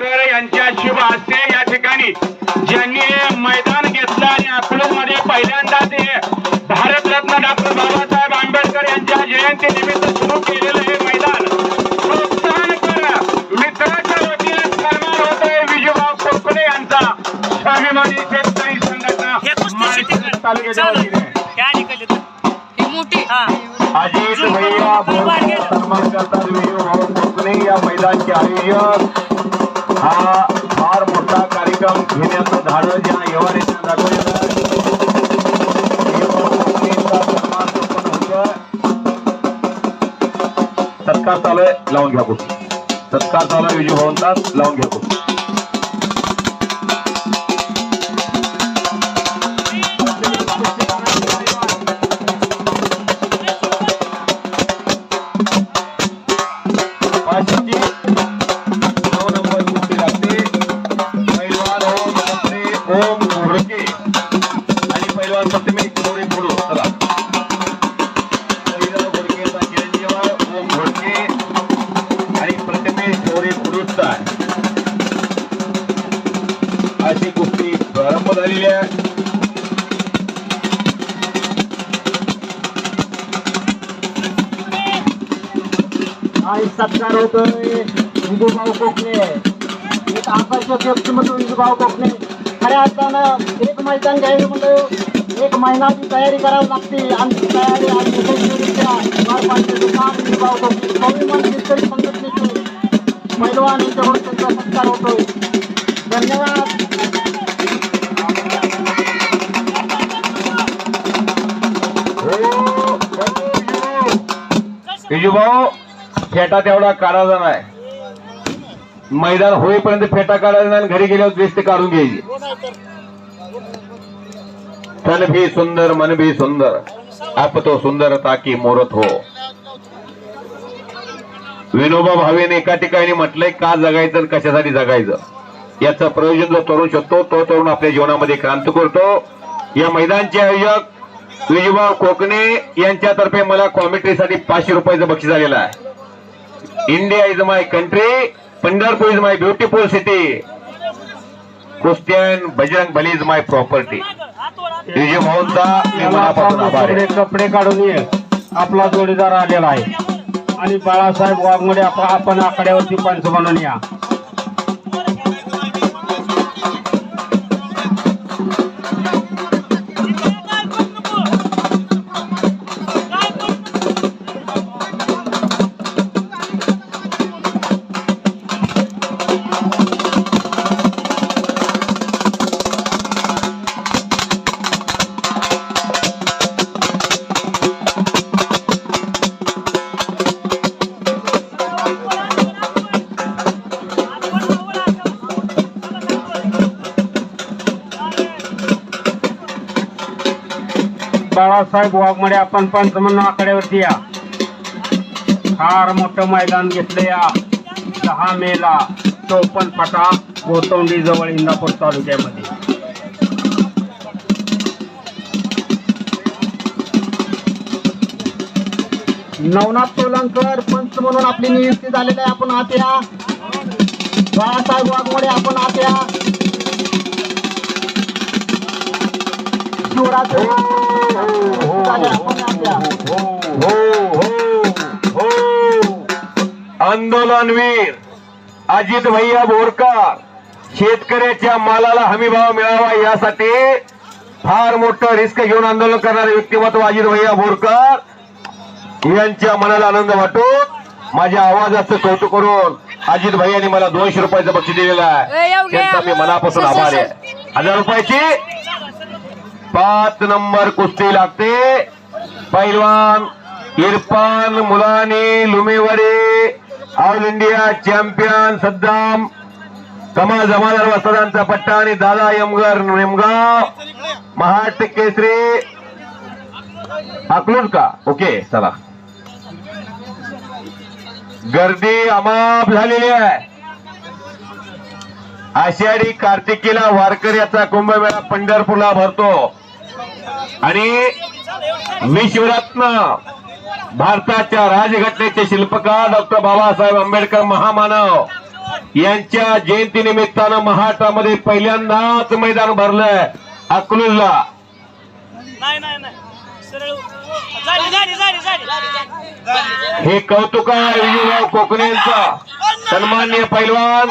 तर यांच्या शुभ हस्ते या ठिकाणी ज्यांनी मैदान घेतलं आणि अकलूजमध्ये पहिल्यांदा ते भारतरत्न डॉक्टर बाबासाहेब आंबेडकर यांच्या जयंती निमित्त सुरू केलेलं हे मैदान प्रोत्साहन करा. मित्राच्या वतीने होतोय विजयभाऊ कोकणे यांचा. स्वाभिमानी शेतकरी संघटना. अजित भैया सन्मान करतात विजयभाऊ कोकणे या मैदानचे आयोजक. हा फार मोठा कार्यक्रम घेण्याचं धाडं ज्या व्यवहारीनं दाखवलेलं सत्कार चालू आहे लावून घ्या कुठे सत्कार चालू आहे विजय विजयभाऊंचा लावून घ्या कुठे झालेली आहे. सत्कार होतोय. विजूभाऊ कोकणे. एक आकर्षक व्यक्तिमत्व विजूभाऊ कोकणे. खऱ्या अर्थानं एक मैदान घ्यायला म्हणजे एक महिनाची तयारी करावी लागते. आमची तयारी आणि यशस्वीरित्या पार विजूभाऊ कोकणे. स्वाभिमान शेतकरी संघटनेचे पैलवान यांच्याकडून विजूभाऊ फेटा तेवढा काढायचा नाही. मैदान होईपर्यंत फेटा काढायचा नाही आणि घरी गेल्यावर द्वेष काढून घ्यायची. तन भी सुंदर मन भी सुंदर. आप तो सुंदर ताकी मोरत हो. विनोबा भावेने एका ठिकाणी म्हटलंय का जगायचं आणि कशासाठी जगायचं? याचं प्रयोजन जो तरुण शकतो तो तरुण आपल्या जीवनामध्ये क्रांती करतो. या मैदानचे आयोजक विजयभाऊ कोकणे यांच्यातर्फे मला कॉमेंट्रीसाठी पाचशे रुपयाचं बक्षीस आलेलं आहे. India is my country Pandharpur is my beautiful city Christian Bajrang Bali is my property विजयभाऊंचा मी मनापासून आभार आहे. कपडे कपडे काढून ये. आपला जोडीदार आलेला आहे. आणि बाळासाहेब वाघमोडे आप- आपण आकड्यावरती पंच म्हणून या. बाळासाहेब वाघमडे आपण पंच म्हणून आकड्यावरती या. फार मोठं मैदान घेतलं या. दहा मेला चौपन्न फाटा गोतवंडी जवळ इंदापूर तालुक्यामध्ये. नवनाथ सोलंकर पंच म्हणून आपली नियुक्ती झालेली आहे. आपण आत या. बाळासाहेब वाघमोडे आपण आत या. शिवराज आंदोलनवीर अजित भैया बोरकर शेतकऱ्याच्या मालाला हमीभाव मिळावा यासाठी फार मोठं रिस्क घेऊन आंदोलन करणारे व्यक्तिमत्व अजित भैया बोरकर यांच्या मनाला आनंद वाटून माझ्या आवाजाचं कौतुक करून अजित भैयानी मला दोनशे रुपयाचं बक्षीस दिलेलं आहे त्यांचा मी मनापासून आभार आहे हजार रुपयाची पाच नंबर कुस्ती लागते. पैलवान Irfan Mulani लुमेवरे all India champion Saddam Kamal Jamadar वस्तादांचा पट्टा आणि दादा यमगर नेमगाव महाराष्ट्र केसरी. अकलूर का? ओके चला. गर्दी अमाप झालेली आहे. आषाढी कार्तिकीला वारकऱ्याचा कुंभमेळा पंढरपूरला भरतो. आणि विश्वरत्न भारताच्या राजघटनेचे शिल्पकार डॉक्टर बाबासाहेब आंबेडकर महामानव यांच्या जयंती निमित्तानं महाराष्ट्रामध्ये पहिल्यांदाच मैदान भरलंय अकलूजला. हे कौतुक आहे विजयभाऊ कोकणेंचा सन्मान्य पैलवान